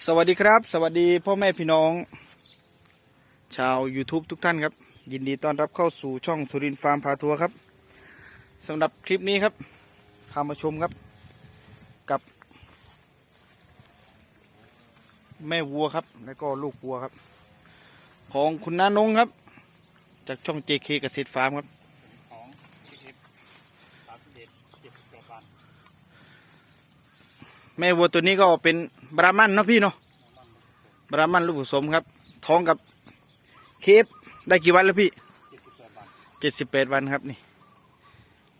สวัสดีครับ สวัสดีพ่อแม่พี่น้อง ชาว YouTube ทุกท่านครับ ยินดีต้อนรับเข้าสู่ช่องสุรินทร์ฟาร์มพาทัวร์ครับสำหรับคลิปนี้ครับพามาชมครับ กับ แม่วัวครับ แล้วก็ลูกวัวครับ ของคุณน้านงครับ จากช่อง JK เกษตรฟาร์มครับ ของชิคสามสิบเอ็ดเจ็ดสิบแปดวัน แม่วัวตัวนี้ก็เป็นบรามันเนาะพี่เนาะบรามันลูกผสมครับ ท้องกับเคฟได้กี่วันแล้วพี่เจ็ดสิบแปดวันเจ็ดสิบแปดวันครับนี่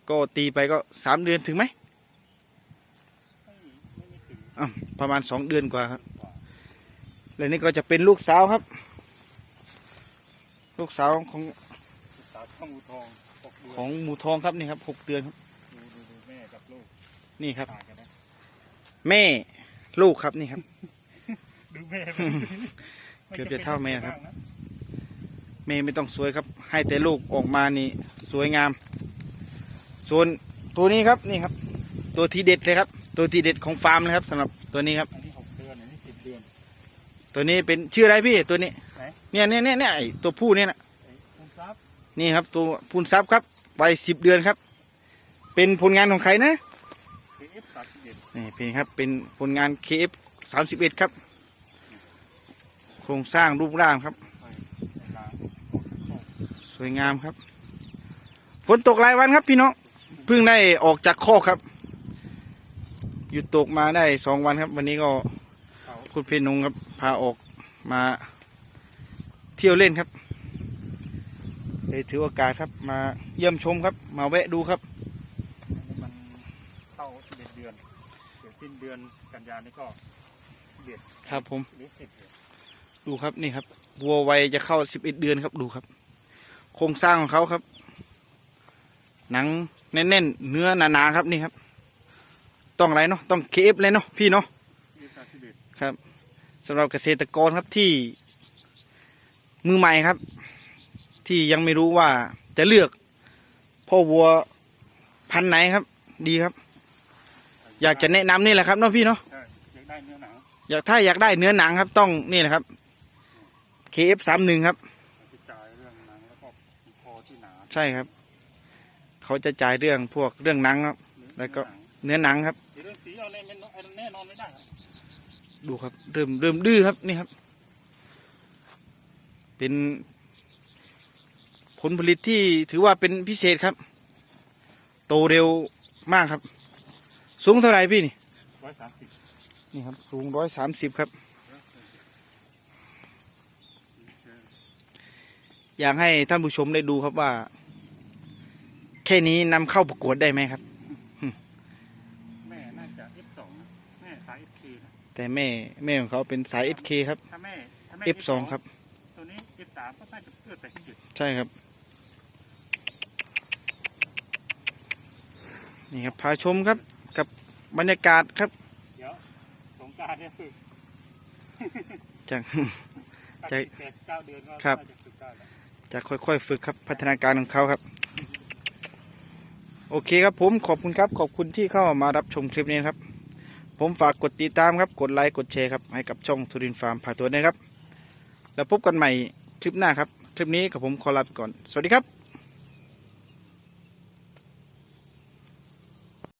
ก็ตีไปก็สามเดือนถึงไหมไม่ไม่ไม่ถึงอะประมาณสองเดือนกว่าครับกว่าแล้วนี่ก็จะเป็นลูกสาวครับ ลูกสาวของสาวช่องอูทองหกเดือนของหมูทองครับนี่ครับหกเดือนครับดูดูดูแม่กับลูกนี่ครับต่างกันนะ แม่ลูกครับนี่ครับ ดูแม่เกือบจะเท่าแม่ครับ แม่ไม่ต้องสวยครับ ให้แต่ลูกออกมานี่ สวยงาม ส่วนตัวนี้ครับนี่ครับ ตัวทีเด็ดเลยครับ ตัวทีเด็ดของฟาร์มเลยครับสำหรับตัวนี้ครับอันนี้หกเดือนอันนี้สิบเดือนตัวนี้เป็นชื่ออะไรพี่ตัวนี้ไหนเนี่ยเนี่ยเนี่ยเนี่ยไอ้ตัวผู้เนี่ยนะไอ้คุณทรัพย์นี่ครับ ตัวพูนซับครับวัยสิบเดือนครับ เป็นผลงานของใครนะ นี่เป็นครับเป็นผลงาน KF สามสิบเอ็ดครับ โครงสร้างรูปร่างครับ สวยงามครับ ฝนตกหลายวันครับพี่น้องเพิ่งได้ออกจากคอกครับ หยุดตกมาได้สองวันครับ วันนี้ก็คุณเพนงครับพาออกมาเที่ยวเล่นครับเลยถือโอกาสครับมาเยี่ยมชมครับ มาแวะดูครับ อันนี้มันเข้าสิบเอ็ดเดือนเดี๋ยว สิ้นเดือนกันยานี่ก็สิบเอ็ดครับผมหรือสิบเดือนดูครับนี่ครับวัววัยจะเข้าสิบเอ็ดเดือนครับดูครับ โครงสร้างของเขาครับ หนังแน่นๆเนื้อหนาๆครับนี่ครับ ต้องอะไรเนาะต้องเคฟเลยเนาะพี่เนาะเอฟสามสิบเอ็ดครับสำหรับเกษตรกรครับที่ มือใหม่ครับ ที่ยังไม่รู้ว่าจะเลือกพ่อวัวพันธุ์ไหนครับ ดีครับ อยากจะแนะนำนี่แหละครับเนาะพี่เนาะใช่อยากได้เนื้อหนังอยากถ้าอยากได้เนื้อหนังครับต้องนี่แหละครับ KF สามหนึ่งครับจะจ่ายเรื่องหนังแล้วก็คอที่หนาใช่ครับ เขาจะจ่ายเรื่องพวกเรื่องหนังครับ แล้วก็ เนื้อหนังครับ เดี๋ยวเรื่องสีเอาแน่ไม่เอาแน่นอนไม่ได้ครับดูครับ เริ่มเริ่มดื้อครับนี่ครับ เป็น ผลผลิตที่ถือว่าเป็นพิเศษครับ โตเร็วมากครับ สูงเท่าไหร่พี่นี่ร้อยสามสิบนี่ครับ สูงร้อยสามสิบครับ อยากให้ท่านผู้ชมได้ดูครับว่า แค่นี้นำเข้าประกวดได้ไหมครับ แม่น่าจะ F2 นะแม่สาย FK นะแต่แม่แม่ของเขาเป็นสาย SK ครับ ถ้าแม่ถ้าแม่ F2 ครับ ตัวนี้ F3 ก็น่าจะเกิดแต่ที่จุดใช่ครับ นี่ครับพาชมครับ กับบรรยากาศครับเดี๋ยวสงกรารเนี่ยฝึกจากใจแปดเก้าเดือนก็ครับน่าจะฝึกได้แล้วจะค่อยๆฝึกครับพัฒนาการของเขาครับ โอเคครับผมขอบคุณครับ ขอบคุณที่เข้ามารับชมคลิปนี้นะครับ ผมฝากกดติดตามครับ กดไลค์กดแชร์ครับให้กับช่องทุรินฟาร์มพาตัวนะครับ แล้วพบกันใหม่คลิปหน้าครับ คลิปนี้กับผมขอลาไปก่อน สวัสดีครับ